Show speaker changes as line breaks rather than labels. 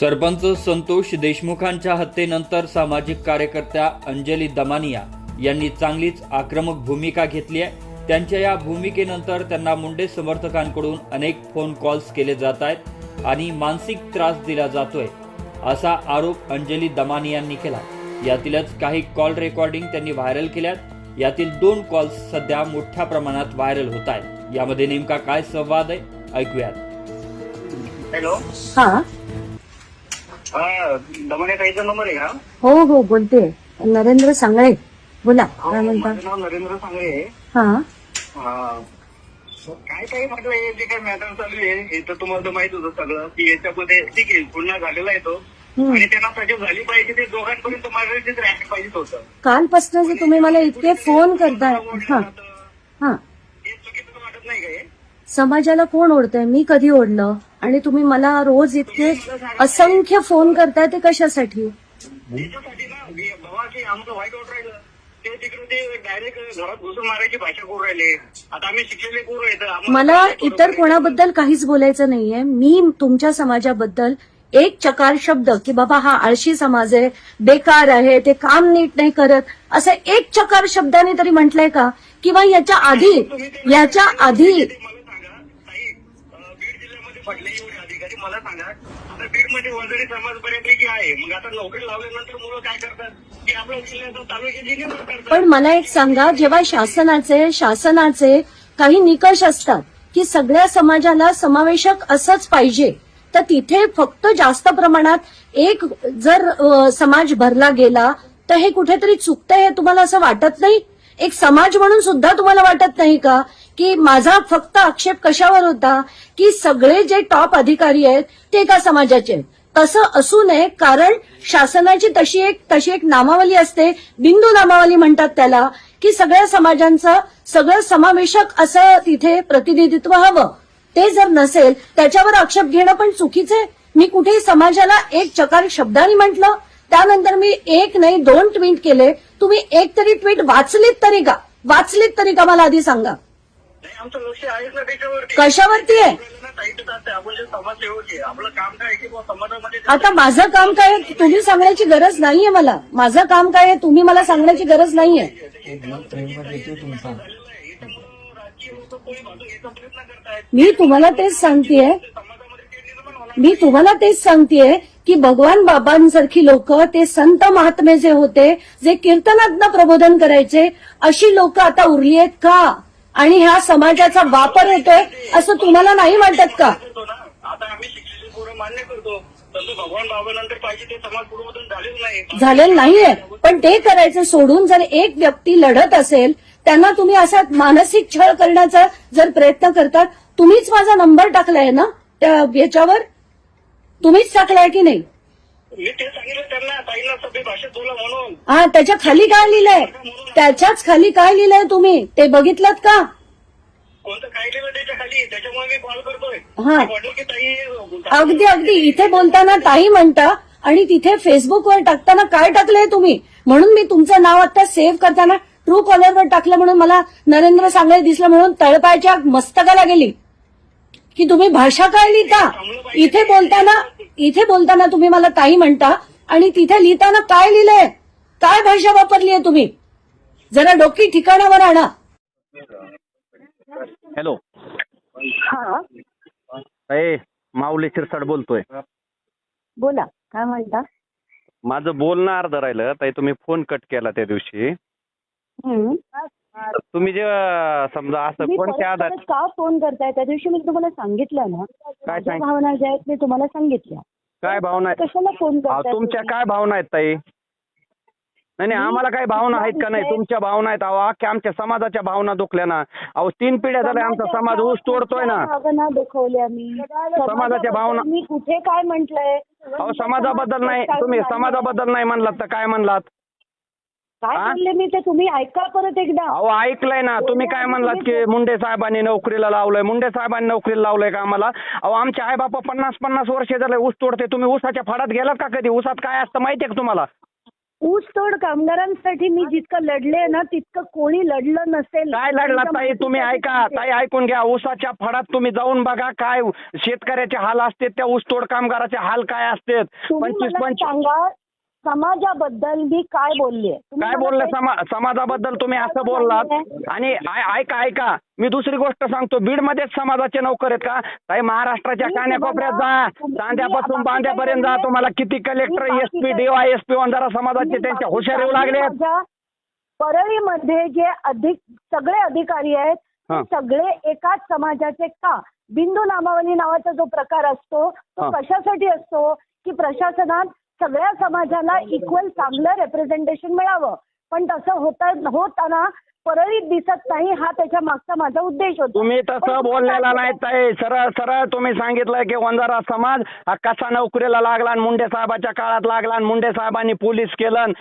सरपंच संतोष देशमुखांच्या हत्येनंतर सामाजिक कार्यकर्त्या अंजली दमानिया यांनी चांगलीच आक्रमक भूमिका घेतली आहे. त्यांच्या या भूमिकेनंतर त्यांना मुंडे समर्थकांकडून अनेक फोन कॉल्स केले जात आहेत आणि मानसिक त्रास दिला जातोय असा आरोप अंजली दमानियांनी केला यातीलच काही कॉल रेकॉर्डिंग त्यांनी व्हायरल केल्यात. यातील दोन कॉल्स सध्या मोठ्या प्रमाणात व्हायरल होत आहेत. यामध्ये नेमका काय संवाद आहे ऐकूयात.
हॅलो
हा
हा ताईचा नंबर आहे का?
हो हो बोलते. नरेंद्र सांगळे. बोला काय म्हणता?
माझं नाव नरेंद्र सांगळे आहे.
हा.
हा. काय काही म्हटलं हे जे काय मॅटर चालू आहे हे तर तुम्हाला तर माहीत होतं सगळं. की याच्यामध्ये ठीक आहे पुन्हा झालेला आहे तो.
हम्म.
आणि त्यांना सजा झाली पाहिजे ते दोघांपर्यंत माझ्यासाठीच राहायला पाहिजे होतं.
कालपासून जे तुम्ही मला इतके फोन करताय. हा. हा.
हे चुकीचं वाटत नाही का हे?
समाजाला कोण ओढतंय? मी कधी ओढलं? आणि तुम्ही मला रोज इतके असंख्य फोन करताय ते कशासाठी?
त्याच्यासाठी ना बाबा की आमचं वाईट वाटत राहिलं ते तिकडे ते डायरेक्ट घरात घुसून मारायची भाषा करू राहिले. आता आम्ही शिकलेले पोरं आहेत आम्हाला
मला इतर कोणाबद्दल काहीच बोलायचं नाहीये. मी तुमच्या समाजाबद्दल एक चकार शब्द की बाबा हा आळशी समाज आहे बेकार आहे ते काम नीट नाही करत असं एक चकार शब्दाने तरी म्हटलंय का? किंवा याच्या आधी याच्या आधी
बीड जिल्ह्यामध्ये पडले एवढे अधिकारी मला सांगा आता बीडमध्ये वंजरी समाज बऱ्यापैकी आहे. मग आता नोकरी लावल्यानंतर मुलं काय करतात? की आपल्या जिल्ह्याचं तालुक्याची करतात.
पण मला एक सांगा जेव्हा शासनाचे शासनाचे काही निकष असतात की सगळ्या समाजाला समावेशक असंच पाहिजे तर तिथे फक्त जास्त प्रमाणात एक जर समाज भरला गेला तर हे कुठेतरी चुकतंय हे तुम्हाला असं वाटत नाही? एक समाज म्हणून सुद्धा तुम्हाला वाटत नाही का? की माझा फक्त आक्षेप कशावर होता? की सगळे जे टॉप अधिकारी आहेत ते एका समाजाचे आहेत. तसं असू नये कारण शासनाची तशी एक तशी एक नामावली असते. बिंदू नामावली म्हणतात त्याला की सगळ्या समाजांचं सगळं समावेशक असं तिथे प्रतिनिधित्व हवं. ते जर नसेल त्याच्यावर आक्षेप घेणं पण चुकीचं आहे. मी कुठेही समाजाला एक चकार शब्दाने म्हटलं त्यानंतर मी एक नाही दोन ट्विट केले. तुम्ही एक तरी ट्विट वाचलीत तरी का? वाचलीत तरी का? मला आधी सांगा.
आमचं लक्ष आहेच ना त्याच्यावरती.
कशावरती आहे?
आपल्याला ना टाईट असते आपण जे समाजसेवक आहे आपलं काम काय आहे की बुवा समाजामध्ये
आता माझं काम काय आहे तुम्ही सांगण्याची गरज नाहीये मला. माझं काम काय आहे तुम्ही मला सांगण्याची गरज नाहीये.
राजकीय लोक कोणी बाजू घ्यायचा प्रयत्न करतायत
मी तुम्हाला तेच सांगतेय.
समाजामध्ये ते निर्माण होणार
मी तुम्हाला तेच सांगतेय की भगवान बाबांसारखी लोक ते संत महात्मे जे होते जे कीर्तनातनं प्रबोधन करायचे अशी लोक आता उरली आहेत का? आणि ह्या समाजाचा वापर होतोय असं तुम्हाला नाही वाटत का?
आता आम्ही शिकलेले पोरं मान्य करतो. तसं भगवान बाबानंतर पाहिजे ते समाज पूर्वतून झालेच नाही.
झालेलं नाहीये. पण ते करायचं सोडून जर एक व्यक्ती लढत असेल त्यांना तुम्ही असा मानसिक छळ करण्याचा जर प्रयत्न करतात तुम्हीच माझा नंबर टाकलाय ना? त्या याच्यावर? तुम्हीच टाकलाय की नाही?
मी ते सांगितलं त्यांना ताईला सभे भाषेत बोला म्हणून.
हा त्याच्याखाली काय लिहिलंय? त्याच्याच खाली काय लिहिलंय तुम्ही? ते बघितलं का?
कोणतं? काय केलं त्याच्याखाली? त्याच्यामुळे मी कॉल करतोय.
हा.
मी म्हटलं की ताई
अगदी अगदी. इथे बोलताना ताई म्हणता आणि तिथे फेसबुकवर टाकताना काय टाकलंय तुम्ही? म्हणून मी तुमचं नाव आता सेव्ह करताना ट्रू कॉलरवर टाकलं म्हणून मला नरेंद्र सांगळे दिसलं म्हणून तळपायच्या मस्तकाला गेली. की तुम्ही भाषा काय लिहिता? इथे बोलताना इथे बोलताना तुम्ही मला ताई म्हणता आणि तिथे लिहिताना काय लिहिलंय? काय भाषा वापरली आहे तुम्ही? जरा डोकी ठिकाणावर आणा.
हॅलो.
हा.
ए माऊली शिरसाट बोलतोय.
बोला काय म्हणता?
माझं बोलणं अर्ध राहिलं ताई तुम्ही फोन कट केला त्या दिवशी. तुम्ही जे समजा असं
तुम्ही
कोणत्या
परत
आधार
परत का फोन करताय? त्या दिवशी मी तुम्हाला सांगितलं ना. माझ्या
सांग-
भावना ज्या आहेत मी तुम्हाला सांगितल्या.
काय भावना आहेत?
कशाला फोन
अहो,
करताय
तुमच्या
तुम्ही?
काय भावना आहेत ताई? नाही नाही आम्हाला काय भावना आहेत का नाही? तुमच्या भावना आहेत. अहो अख्ख्या आमच्या समाजाच्या भावना दुखल्या ना. अहो तीन पिढ्या झाल्या आमचा
समाजाच्या
समाज ऊस तोडतोय ना.
कुठल्या भावना दुखवल्या मी.
समाजाच्या भावना-
मी कुठे काय म्हंटलय?
अहो समाजाबद्दल नाही. तुम्ही समाजाबद्दल नाही म्हणलात तर काय म्हणलात?
काय? बोलले मी ते? तुम्ही ऐका परत एकदा.
अहो ऐकलंय ना. तुम्ही काय म्हणलात की मुंडे साहेबांनी नोकरीला लावलंय? मुंडे साहेबांनी नोकरीला लावलंय का आम्हाला? अहो आमचे आई बापा पन्नास पन्नास वर्ष झाले ऊस तोडते. तुम्ही ऊसाच्या फाडात गेलात का कधी? ऊसात काय असतं माहितीये का तुम्हाला?
ऊसतोड कामगारांसाठी मी जितकं लढले ना तितकं कोणी लढलं नसेल.
काय लढला ताई? तुम्ही ऐका. ताई ऐकून घ्या. ऊसाच्या फडात तुम्ही जाऊन बघा काय शेतकऱ्याचे हाल असते त्या ऊसतोड कामगाराचे हाल काय असते
तुम्ही
पंचवीस
मला
पंचवीस
सांगा समाजाबद्दल मी काय बोलले?
काय बोलले? समा समाजाबद्दल तुम्ही असं बोललात? आणि आय- ऐका ऐका. मी दुसरी गोष्ट सांगतो. बीड मध्येच समाजाचे नोकर आहेत का? ताई महाराष्ट्राच्या
मी
कान्याकोपऱ्यात जा.
तुम्ही-
चांद्यापासून
बाकी
बांद्यापर्यंत जा.
काही
तुम्हाला किती कलेक्टर
मी
एस पी
बाकी
डीवाय एस पी वंजारा समाजाचे त्यांच्या हुशार येऊ
काही
लागले
माझ्या परळीमध्ये जे अधिक सगळे अधिकारी आहेत
हा.
ते सगळे एकाच समाजाचे का? बिंदू नामावली नावाचा जो प्रकार असतो तो. कशासाठी असतो? की प्रशासनात सगळ्या समाजाला इक्वल चांगलं रेप्रेझेंटेशन मिळावं पण तसं होता होताना परळीत दिसत नाही हा त्याच्या मागचा माझा उद्देश होता
तुम्ही तसं बोललेला नाही? ताई सरळ सरळ तुम्ही सांगितलं की वंजारा समाज हा कसा नोकरीला लागला आणि मुंडे साहेबाच्या काळात लागला आणि मुंडे साहेबांनी पोलीस केलं